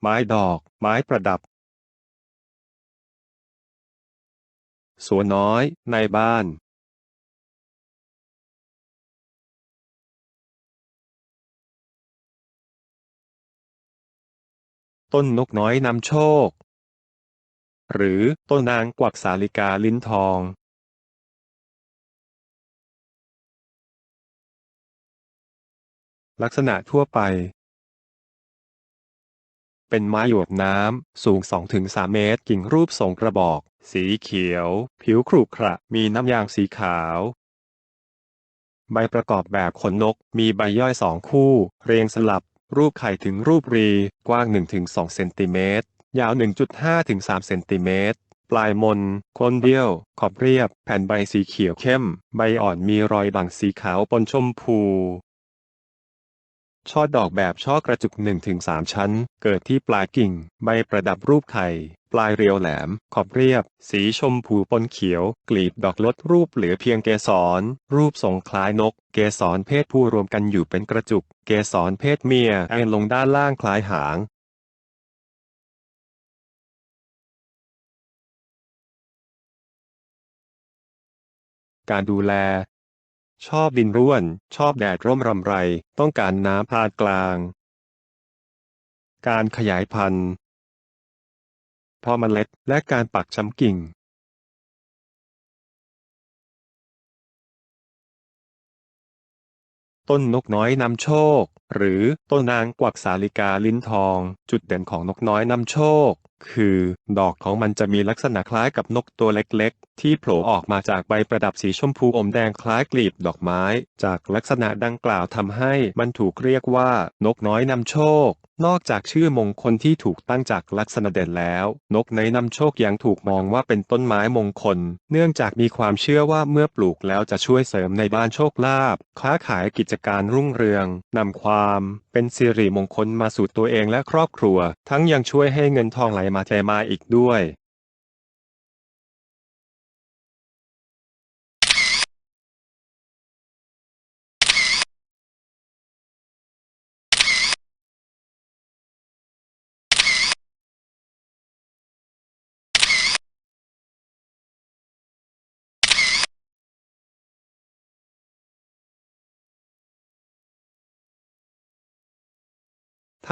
ไม้ดอก ไม้ประดับ สวนน้อย ในบ้าน ต้นนกน้อยนำโชค หรือต้นนางกวักสาลิกาลิ้นทองลักษณะทั่วไป เป็นไม้หยวกน้ำ สูง 2-3 เมตร กิ่งรูปทรงกระบอก สีเขียว ผิวขรุขระ มีน้ำยางสีขาว ใบประกอบแบบขนนก มีใบย่อยสองคู่ เรียงสลับ รูปไข่ถึงรูปรี กว้าง 1-2 เซนติเมตร ยาว 1.5-3 เซนติเมตร ปลายมนคนเดียว ขอบเรียบ แผ่นใบสีเขียวเข้ม ใบอ่อนมีรอยด่างสีขาวปนชมพู ช่อดอกแบบช่อกระจุก 1-3 ชั้น เกิดที่ปลายกิ่ง ใบประดับรูปไข่ ปลายเรียวแหลม ขอบเรียบ สีชมพูปนเขียว กลีบดอกลดรูปเหลือเพียงเกสร รูปทรงคล้ายนก เกสรเพศผู้รวมกันอยู่เป็นกระจุก เกสรเพศเมียแองลงด้านล่างคล้ายหาง การดูแล ชอบดินร่วน ชอบแดดร่มรำไร ต้องการน้ำพานกลาง การขยายพันธุ์เพาะเมล็ดและการปักช้ำกิ่ง ต้นนกน้อยนำโชค หรือต้นนางกวักสาลิกาลิ้นทอง จุดเด่นของนกน้อยนำโชค คือ ดอกของมันจะมีลักษณะคล้ายกับนกตัวเล็กๆ ที่โผล่ออกมาจากใบประดับสีชมพูอมแดงคล้ายกลีบดอกไม้ จากลักษณะดังกล่าวทำให้มันถูกเรียกว่า นกน้อยนำโชค นอกจากชื่อมงคลที่ถูกตั้งจากลักษณะเด่นแล้ว นกในนำโชคยังถูกมองว่าเป็นต้นไม้มงคล เนื่องจากมีความเชื่อว่าเมื่อปลูกแล้วจะช่วยเสริมในบ้านโชคลาภค้าขายกิจการรุ่งเรืองนำความ เป็นสิริมงคลมาสู่ตัวเองและครอบครัว ทั้งยังช่วยให้เงินทองไหลมาเทมาอีกด้วย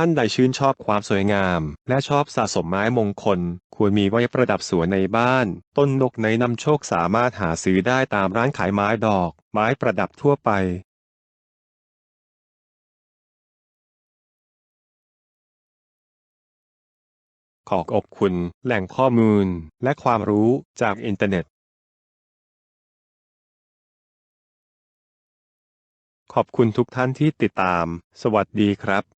ท่านใดชื่นชอบความสวยงาม และชอบสะสมไม้มงคล ควรมีไว้ประดับสวนในบ้าน ต้นนกในนำโชคสามารถหาซื้อได้ตามร้านขายไม้ดอก ไม้ประดับทั่วไป ขอขอบคุณ แหล่งข้อมูล และความรู้จากอินเทอร์เน็ต ขอบคุณทุกท่านที่ติดตาม สวัสดีครับ